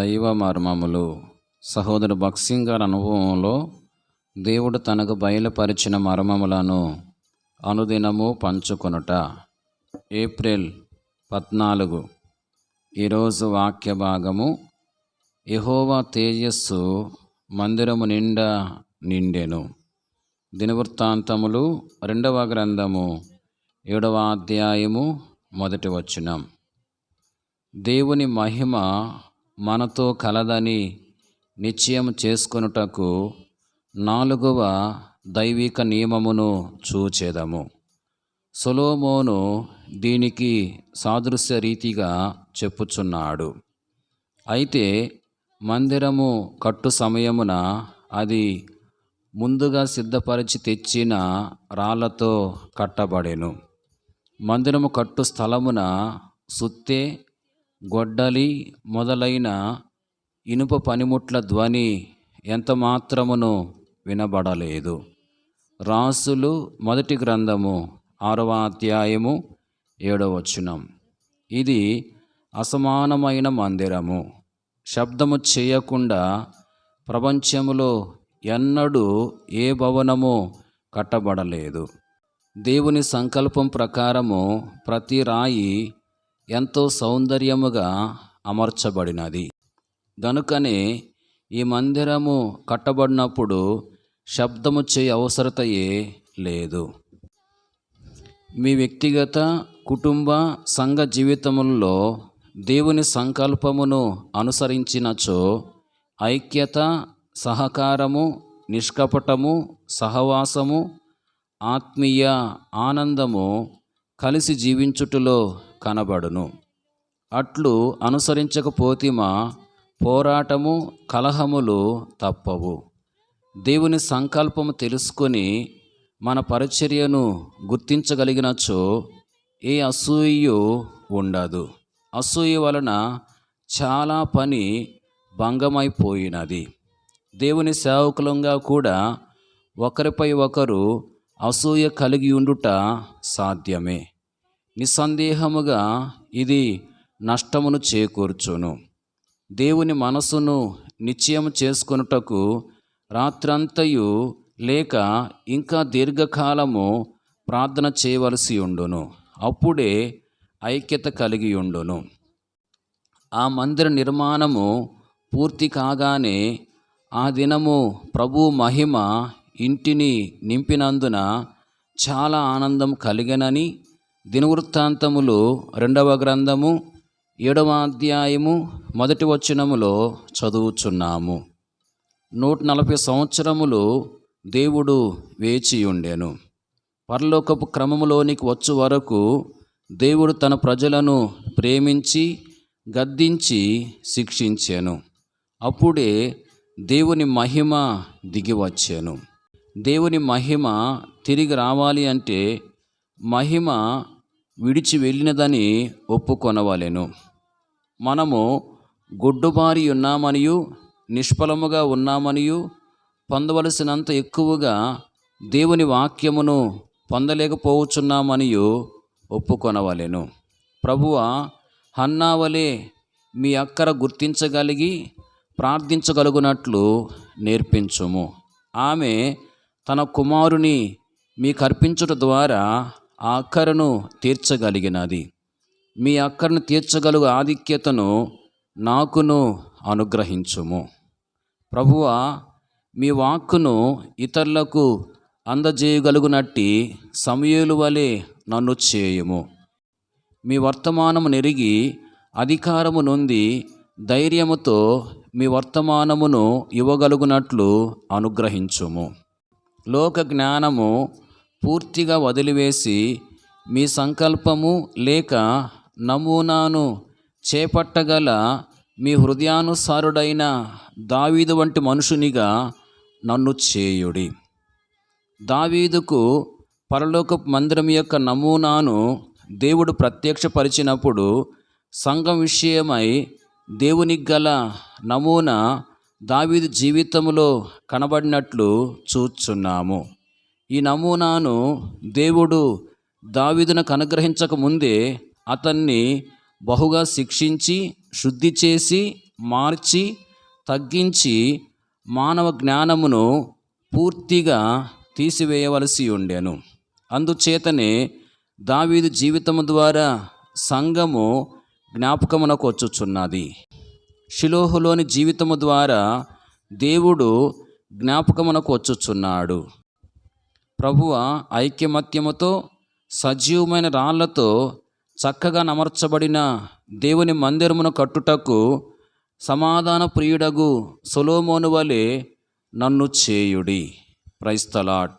దైవ మర్మములు. సహోదరు భక్సింగ్ గారి అనుభవంలో దేవుడు తనకు బయలుపరిచిన మర్మములను అనుదినము పంచుకొనుట. ఏప్రిల్ పద్నాలుగు. ఈరోజు వాక్య భాగము. యహోవా తేజస్సు మందిరము నిండా నిండెను. దినవృత్తాంతములు రెండవ గ్రంథము ఏడవ అధ్యాయము మొదటి వచనం. దేవుని మహిమ మనతో కలదని నిశ్చయం చేసుకొనుటకు నాలుగవ దైవిక నియమమును చూచేదము. సొలోమోను దీనికి సాదృశ్య రీతిగా చెప్పుచున్నాడు. అయితే మందిరము కట్టు సమయమున అది ముందుగా సిద్ధపరిచి తెచ్చిన రాళ్ళతో కట్టబడెను. మందిరము కట్టు స్థలమున సుత్తే గొడ్డలి మొదలైన ఇనుప పనిముట్ల ధ్వని ఎంత మాత్రమును వినబడలేదు. రాసులు మొదటి గ్రంథము ఆరవ అధ్యాయము ఏడవచనం ఇది అసమానమైన మందిరము. శబ్దము చేయకుండా ప్రపంచములో ఎన్నడూ ఏ భవనము కట్టబడలేదు. దేవుని సంకల్పం ప్రకారము ప్రతి రాయి ఎంతో సౌందర్యముగా అమర్చబడినది. గనుకనే ఈ మందిరము కట్టబడినప్పుడు శబ్దము చేయ అవసరతయే లేదు. మీ వ్యక్తిగత కుటుంబ సంఘ జీవితములలో దేవుని సంకల్పమును అనుసరించినచో ఐక్యత సహకారము నిష్కపటము సహవాసము ఆత్మీయ ఆనందము కలిసి జీవించుటలో కనబడును. అట్లు అనుసరించకపోతిమా పోరాటము కలహములు తప్పవు. దేవుని సంకల్పము తెలుసుకొని మన పరిచర్యను గుర్తించగలిగినచో ఏ అసూయు ఉండదు. అసూయ వలన చాలా పని భంగమైపోయినది. దేవుని సేవకులంగా కూడా ఒకరిపై ఒకరు అసూయ కలిగి ఉండుట సాధ్యమే. నిస్సందేహముగా ఇది నష్టమును చేకూర్చును. దేవుని మనసును నిశ్చయం చేసుకొనుటకు రాత్రంతయు లేక ఇంకా దీర్ఘకాలము ప్రార్థన చేయవలసి ఉండును. అప్పుడే ఐక్యత కలిగి ఉండును. ఆ మందిర నిర్మాణము పూర్తి కాగానే ఆ దినము ప్రభు మహిమ ఇంటిని నింపినందున చాలా ఆనందం కలిగనని దినవృత్తాంతములు రెండవ గ్రంథము ఏడవ అధ్యాయము మొదటి వచనములో చదువుచున్నాము. నూట నలభై సంవత్సరములు దేవుడు వేచి ఉండెను. పరలోకపు క్రమములోనికి వచ్చు వరకు దేవుడు తన ప్రజలను ప్రేమించి గద్దించి శిక్షించాను. అప్పుడే దేవుని మహిమ దిగి వచ్చాను. దేవుని మహిమ తిరిగి రావాలి అంటే మహిమ విడిచి వెళ్ళినదని ఒప్పుకొనవలెను. మనము గొడ్డుబారి ఉన్నామనియు నిష్ఫలముగా ఉన్నామనియు పొందవలసినంత ఎక్కువగా దేవుని వాక్యమును పొందలేకపోవచ్చున్నామనియు ఒప్పుకొనవలెను. ప్రభువ హన్నావలే మీ అక్కర గుర్తించగలిగి ప్రార్థించగలుగునట్లు నేర్పించుము. ఆమె తన కుమారుని మీకు అర్పించుట ద్వారా ఆ అక్కరను తీర్చగలిగినది. మీ అక్కరను తీర్చగలుగు ఆధిక్యతను నాకును అనుగ్రహించుము. ప్రభువ మీ వాక్కును ఇతరులకు అందజేయగలుగునట్టి సమయలు వలె నన్ను చేయుము. మీ వర్తమానము నెరిగి అధికారము నొంది ధైర్యముతో మీ వర్తమానమును ఇవ్వగలుగునట్లు అనుగ్రహించుము. లోక జ్ఞానము పూర్తిగా వదిలివేసి మీ సంకల్పము లేక నమూనాను చేపట్టగల మీ హృదయానుసారుడైన దావీదు వంటి మనుషునిగా నన్ను చేయుడి. దావీదుకు పరలోక మందిరం యొక్క నమూనాను దేవుడు ప్రత్యక్షపరిచినప్పుడు సంఘం విషయమై దేవునికి గల నమూనా దావీదు జీవితంలో కనబడినట్లు చూచున్నాము. ఈ నమూనాను దేవుడు దావీదునకు అనుగ్రహించక ముందే అతన్ని బహుగా శిక్షించి శుద్ధి చేసి మార్చి తగ్గించి మానవ జ్ఞానమును పూర్తిగా తీసివేయవలసి ఉండెను. అందుచేతనే దావీదు జీవితము ద్వారా సంఘము జ్ఞాపకమునకు వచ్చుచున్నది. షిలోహులోని జీవితము ద్వారా దేవుడు జ్ఞాపకమునకు వచ్చుచున్నాడు. ప్రభువ ఐక్యమత్యముతో సజీవమైన రాళ్ళతో చక్కగా నమర్చబడిన దేవుని మందిరమును కట్టుటకు సమాధాన ప్రియుడగు సొలోమోను వలె నన్ను చేయుడి. ప్రైస్తలాట్